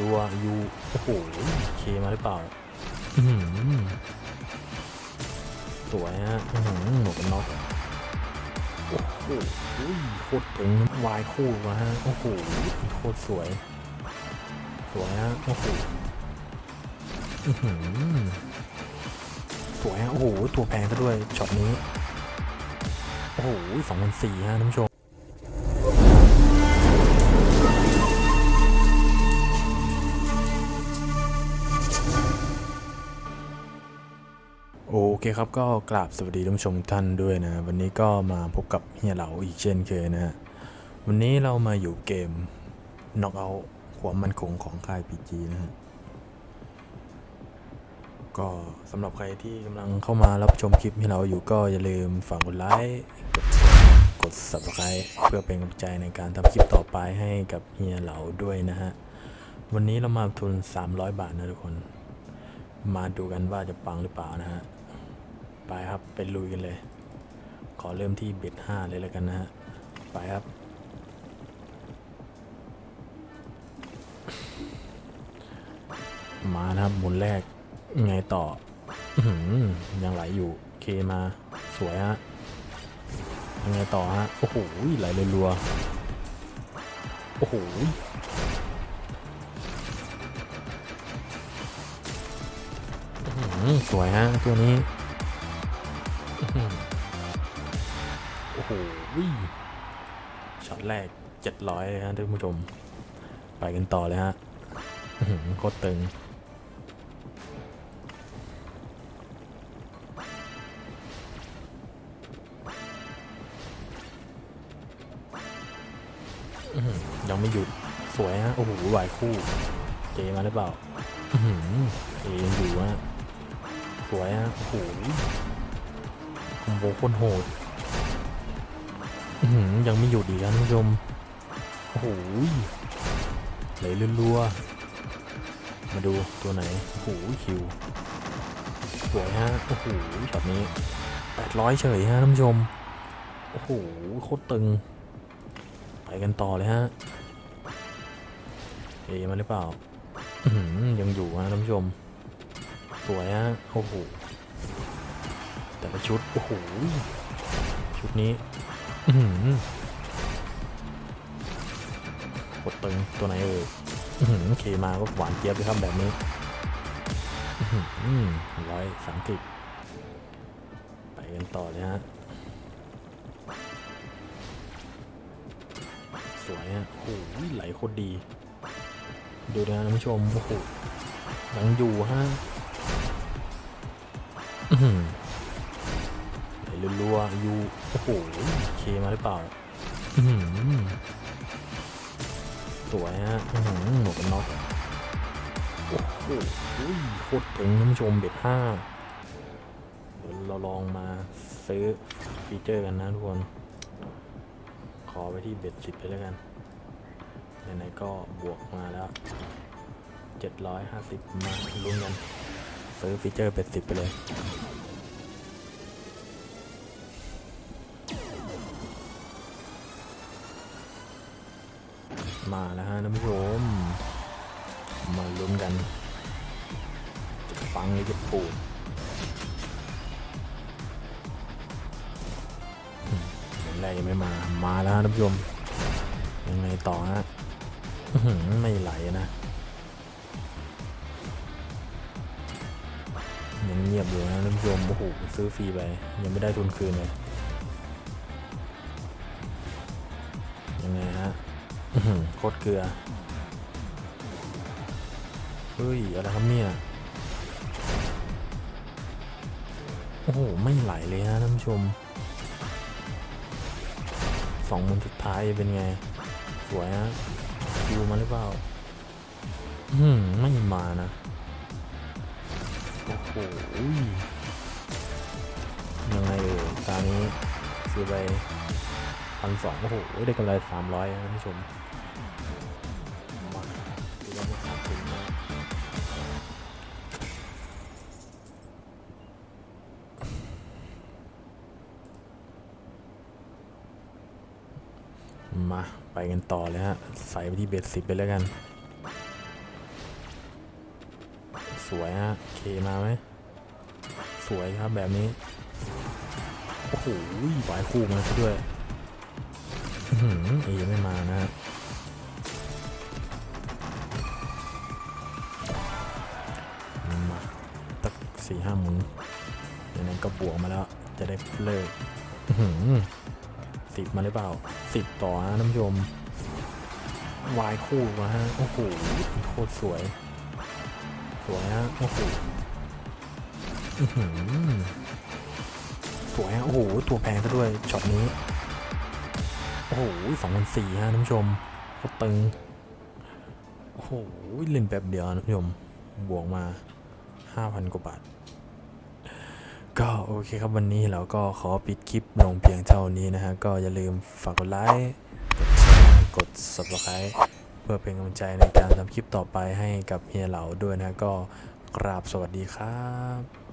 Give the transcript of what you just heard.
รัวๆยูโอ้โหเคมาหรือเปล่าอื้อหือสวยฮะอื้อหือหมวกกันน็อกโอ้โหโคตรถึงวายคู่มาฮะโอ้โหโคตรสวย สวยฮะโอ้โหอื้อหือสวยฮะโอ้โหตัวแพงซะด้วยช็อตนี้ โอ้โหสองพันสี่ฮะท่านผู้ชม โอเคครับก็กราบสวัสดีท่านผู้ชมท่านด้วยนะ วันนี้ก็มาพบกับเฮียเหลาอีกเช่นเคยนะฮะวันนี้เรามาอยู่เกม Knock Out ความมันคงของค่าย PG นะฮะก็สำหรับใครที่กำลังเข้ามารับชมคลิปที่เราอยู่ก็อย่าลืมฝากกดไลค์กด subscribe เพื่อเป็นกำลังใจในการทำคลิปต่อไปให้กับเฮียเหลาด้วยนะฮะวันนี้เรามาทุน 300 บาทนะทุกคน มาดูกันว่าจะปังหรือเปล่านะฮะ ไปครับไปลุยกันเลย ขอเริ่มที่เบ็ดห้าเลยแล้วกันนะฮะ ไปครับ มานะครับหมุนแรกไงต่ออยังไหลอยู่เคมาสวยฮะยังไงต่อฮะ โอ้โหไหลเลยรัวโอ้โหสวยฮะตัวนี้ อ้โหช็อตแรก700เลยฮะท่านผู้ชม ไปกันต่อเลยฮะโคตรตึงยังไม่หยุดสวยฮะ โอ้โหวายคู่ เจมาหรือเปล่าเอยังอยู่ฮะ สวยฮะ โอ้โหคอมโบโคตรโหด ยังไม่หยุดอีกครับท่านผู้ชม โอ้โหไหลรัวๆมาดูตัวไหน โอ้โหคิวสวยฮะ โอ้โหช็อตนี้800เฉยฮะท่านผู้ชม โอ้โหโคตรตึง ไปกันต่อเลยฮะ เอมาหรือเปล่าอืยังอยู่ฮะท่านผู้ชม สวยฮะ โอ้โห แต่ละชุด โอ้โห ชุดนี้ กดตึงตัวไหนเอ่ยอื้อเคมาก็หวานเจี๊ยบเลยครับแบบนี้ร้อยสามสิบไปกันต่อเลยฮะ สวยฮะโอ้โหไหลโคตรดี ดูนะท่านผู้ชม โอ้โหยังอยู่ฮะ รัวๆอยู่โอ้โหเคมาหรือเปล่าอื้อหือสวยฮะอื้อหือหมวกกันน็อกโอ้โหโคตรถึงท่านผู้ชมเบ็ดห้าเดี๋ยวเราลองมาซื้อฟีเจอร์กันนะทุกคน ขอไปที่เบ็ดสิบไปแล้วกันไหนๆก็บวกมาแล้ว750 มาลุ้นกันซื้อฟีเจอร์เป็ดสิบไปเลย มาแล้วฮะท่านผู้ชม มาลุ้นกัน จะฟังหรือจะปูดอืมอย่างแรกยังไม่มา มาแล้วฮะท่านผู้ชม ยังไงต่อฮะไม่ไหลนะ ยังเงียบอยู่นะท่านผู้ชมโอ้โหซื้อฟรีไป ยังไม่ได้ทุนคืนเลย โคตรเกลือ เฮ้ย อะไรครับเนี่ย โอ้โห ไม่ไหลเลยฮะท่านผู้ชม สองมันสุดท้ายเป็นไง สวยฮะคิวมาหรือเปล่า อืม ไม่มานะ โอ้โหยังไงเอ่ยตานี้ซื้อไปพันสองโอ้โหได้กำไรสามร้อยท่านผู้ชม มาไปกันต่อเลยฮะ ใส่ไปที่เบสสิบไปแล้วกัน สวยฮะ เคมาไหม สวยครับแบบนี้ โอ้โหหวายคู่มาซะด้วยเอหือเอไม่มานะฮะมาตักสี่ห้าหมุนอย่างนั้นก็บวกมาแล้ว จะได้เลิก สิบมาหรือเปล่าสิบต่อนะท่านผู้ชมวายคู่มาฮะโอ้โหโคตรสวย สวยฮะโอ้โหสวยฮะโอ้โหตัวแพงซะด้วยช็อตนี้ โอ้โหสองพันสี่ฮะท่านผู้ชมโคตรตึงโอ้โหเล่นแป๊บเดียวนะท่านผู้ชมบวกมาห้าพันกว่าบาท ก็โอเคครับวันนี้เราก็ขอปิดคลิปลงเพียงเท่านี้นะฮะ ก็อย่าลืมฝากกดไลค์กดแชร์กด subscribe เพื่อเป็นกำลังใจในการทำคลิปต่อไปให้กับเฮียเหลาด้วยนะก็กราบสวัสดีครับ